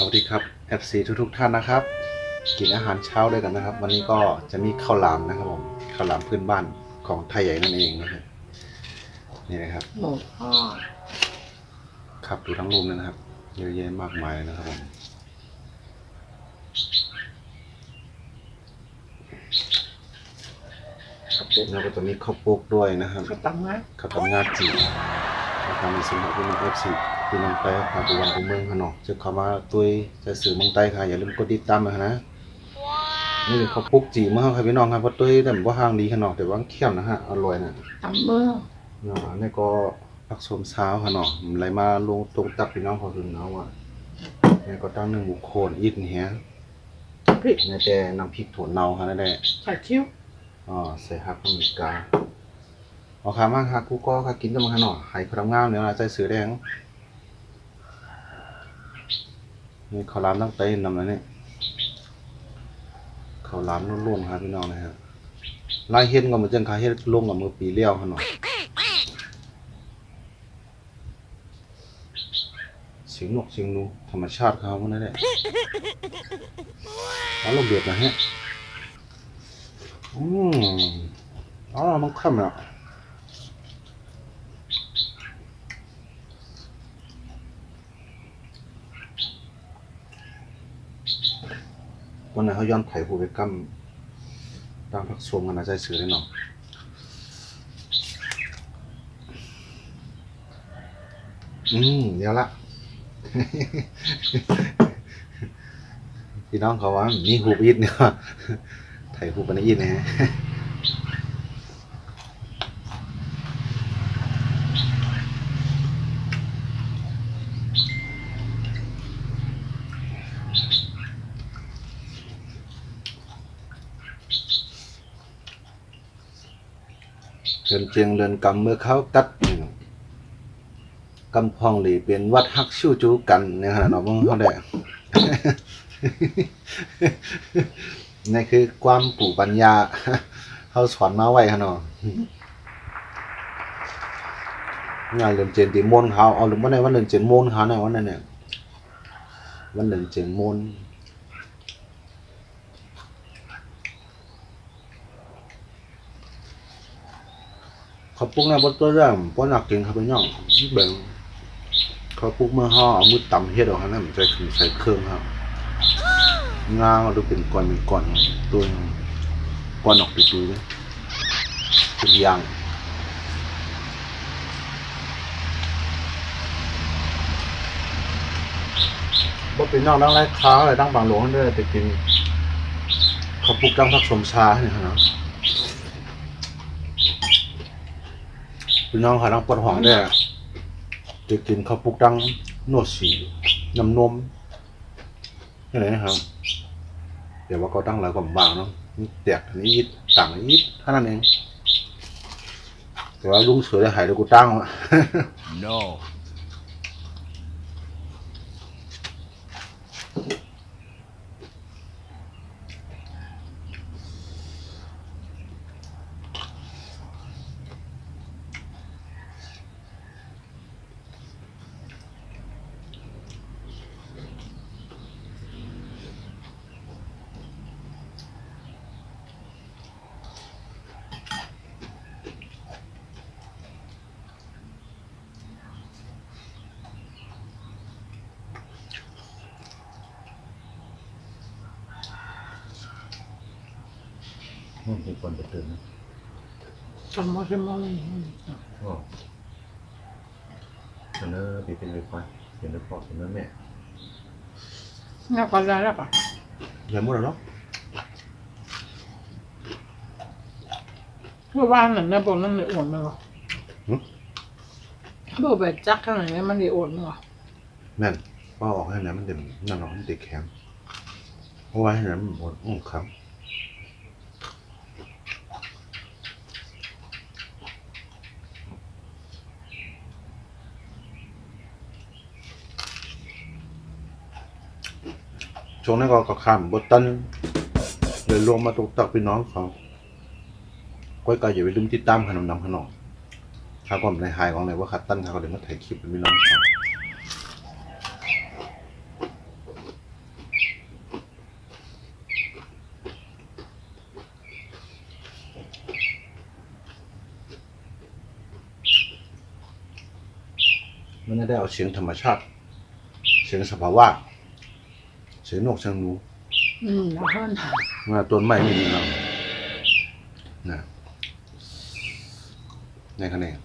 สวัสดีครับ FC ทุกทุกๆท่านนะครับ กินอาหารเช้าด้วยกันนะครับ วันนี้ก็จะมีข้าวหลามนะครับผมข้าวหลามพื้นบ้านของไทยใหญ่นั่นเองนะครับนี่นะครับหมูทอดครับดูทั้งรูมเลยนะครับ เยอะแยะมากมายเลยนะครับผมครับแล้วก็จะมีข้าวโปุ๊กด้วยนะครับข้าวตังนะขับทำงานจีบทำในสมัครพี่น้องเอฟซี พี่น้องไปหาตัววันตัวเมืองค่ะเนาะจะเข้ามาตุยจะสื่อเมืองใต้ค่ะอย่าลืมกดติดตามนะนะนี่เป็นข้าวปุกจีเมื่อครับพี่น้องครับเพราะตุยแต่ว่าห้างดีค่ะเนาะแต่ว่าเข้มนะฮะอร่อยนะตำเมื่อเนาะนี่ก็ผักสมเช้าค่ะเนาะไหลมาลงตรงตักพี่น้องเขาถึงเนาะอะนี่ก็ตั้งหนึ่งหมูโคนอีกนี่ฮะพริกนี่แต่น้ำพริกถั่วเน่าค่ะนั่นแหละใส่ชิ้วอ๋อใส่ฮักอเมริกาเอาค่ะมาค่ะกูก็ค่ะกินกันมาค่ะเนาะไห้ความงามเนี่ยนะใจเสือแดง นี่ข้าวลามตั้งเต้นนำแล้วเนี่ยข้าวลามล้วนๆครับพี่น้องนะครับลายเฮ็ดก็เหมือนจังคาเฮ็ดลงกับมือปีเลี้ยวค่ะเนาะเสียงนกเสียงนูธรรมชาติเขาพวกนั้นแหละแล้วลงเดือดนะฮะอืมอ๋อมันค่ำแล้ว วันไหนเขาย้อนไผ่หูไปกำตามพักสวมกันนะใจสือได้หน่อยอืมเดี๋ยวละ พี่น้องเขาว่ามีหูบอิดเนี่ยไถ่หูปนอิดนะฮะ เรือนเจียงเรือนกำเมื่อเขาตัดกำพองหลีเป็นวัดฮักชู่จูกันเนี่ยฮะเนาะมึงเขาได้นี่คือความปู่ปัญญาเขาสอนมาไว้ฮะเนาะงานเรือนเจนตีมนเขาเอาหรือว่าในวันเรือนเจนมนเขาเนี่ยวันนั้นเนี่ยวันเรือนเจนมน เขาปลุกในบนตัวเรื่องป้อนหนักกินเขาไปย่องเบ่งเขาปลุกเมื่อห่อเอามือต่ำเฮ็ดออกฮะนั่นมันใส่ใส่เครื่องครับงาดูเป็นก้อนเป็นก้อนตัวก้อนออกไปตัวเลยเป็นยางบ่เป็นนอกนั่งไรค้าอะไรตั้งบางหลวงด้วยไปกินเขาปลุกตั้งพักสมชาเนี่ยนะ พี่น้องหาตั้งปวดหัวเนี่ยจะกินข้าวปุกตั้งนวดสีน้ำนมนี่เลยนะครับ เดี๋ยวว่าก็ตั้งหลายกว่าบางเนาะแตกอันนี้ยิดต่างอันนี้ยิดเท่านั้นเองแต่ว่าลุงเสือได้หายแล้วกูตั้งวะ No. มีคนจะตื่นนะสมมติสมมติอ๋อเสนอปีเป็นเลยคอยเสนอพ่อเสนอแม่น่าก็ได้แล้วปะอย่ามั่วหรอกเมื่อวานนั่นนะบอกนั่นเลยอวดมั้งเหรอบอกแบบจักขนาดนี้มันเลยอวดมั้งเหรอแม่นว่าออกให้ไหนมันเด่นนั่นหรอมันติดแข็งเพราะว่าให้ไหนมันหมดอุ้งครับ ช่วงนั้นก็ข้ามบตันเลยรวมมาตกตักพี่น้องเขาก้อยกายอย่าไปลืมติดตามขนมนำขนมถ้าผมในหายของไหนว่าขัดตั้นเขาเลยมาถ่ายคลิปเป็นพี่น้องเขามันได้เอาเสียงธรรมชาติ เสียงสภาวะ เสียงนกเสียงหนูอืมแล้วก็เมื่อต้นไม้ไม่มีเรานะในคะแนน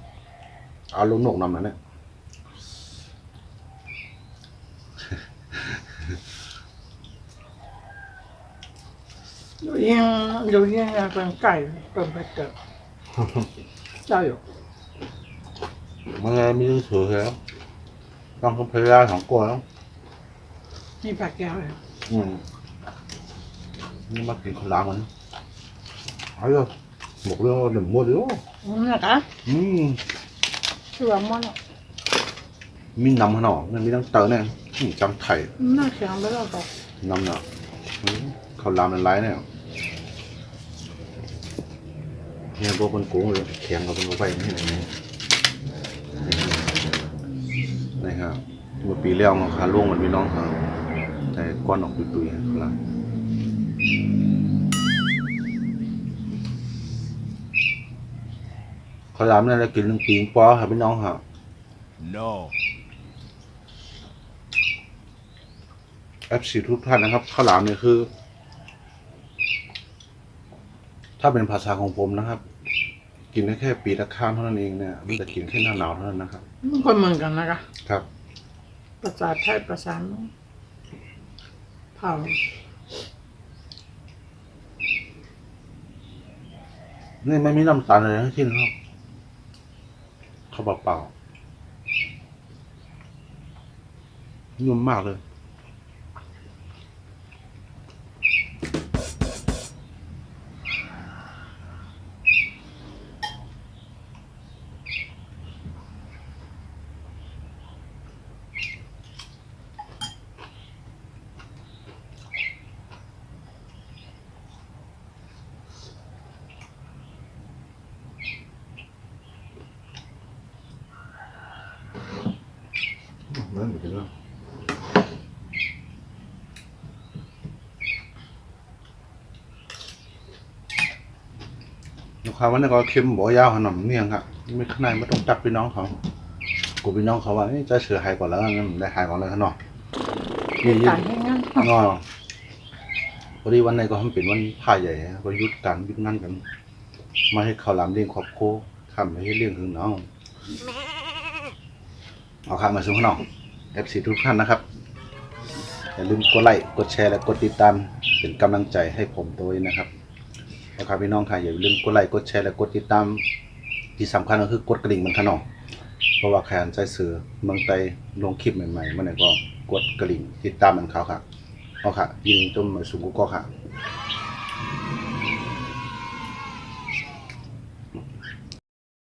เอาลูกนกนำนั้นเนี่ยอยู่ยังอยู่ยังอยากเป็นไก่เป็นไปเกิดเจ้าอยู่มันเลยไม่รู้ถือแล้วต้องพยายามของกลัวแล้ว มีปลาแก้วเลยอืมนี่มากินข้าวหลามมันเอาเลยหมกเรื่องหนึ่งหมดเลยอืมนะคะอืมคือว่ามันอะมีน้ำหนอมันมีน้ำเต๋อเนี่ยอืมจำไถ่น่าแข็งไปแล้วก็น้ำหนออืมข้าวหลามมันไรเนี่ยเนี่ยพวกคนโกงเลยแข็งกับคนเอาไปนี่ไหนนี่นี่ครับเมื่อปีแล้วมันขาล่วงมันมีน้องเขา แต่ก้อนออกตุยๆครับข้าวหลามเนี่ยเรากินหนึ่งปีปอครับพี่น้องครับ No. แอปซีทุกท่านนะครับข้าวหลามเนี่ยคือ ถ้าเป็นภาษาของผมนะครับ กินได้แค่ปีละครั้งเท่านั้นเองเนี่ยมันจะกินแค่หน้าหนาวเท่านั้นนะครับ มันก็เหมือนกันนะคะ ครับ ภาษาไทยภาษาเผานี่ไม่มีน้ำตาลอะไรทั้งสิ้นครับเข้าวเปล่านุ่มมากเลย นั่นเหมือนกันแล้วลูกค้าวันนี้ก็เค็มบ่ยาวขนมเนี่ยครับไม่ข้างในไม่ต้องจับพี่น้องเขากูพี่น้องเขาว่าเอ้ยจะเสือหายก่อนแล้วงั้นได้หายก่อนเลยขนอกนี่ยืกานรให้งั้นงอพอดีวันไหนก็ทำเป็นวันผ้าใหญ่ก็ยุดการยุดงานกัน มาให้ข้าวหลามเลี้ยงครอบครัวทำให้เลี้ยงถึงน้องเอาข้ามาส่งข้างนอก FC ทุกท่านนะครับ อย่าลืมกดไลค์กดแชร์และกดติดตามเป็นกำลังใจให้ผมด้วยนะครับนะครับพี่น้องค่ะอย่าลืมกดไลค์กดแชร์และกดติดตาม ที่สำคัญก็คือกดกระดิ่งมันขนองเพราะว่าแขนใจสื่อเมืองไตลงคลิปใหม่ๆเมื่อไหร่ก็กดกระดิ่งติดตามมันเขาค่ะเอาค่ะยินจมมาสูงกุ๊กก็ค่ะ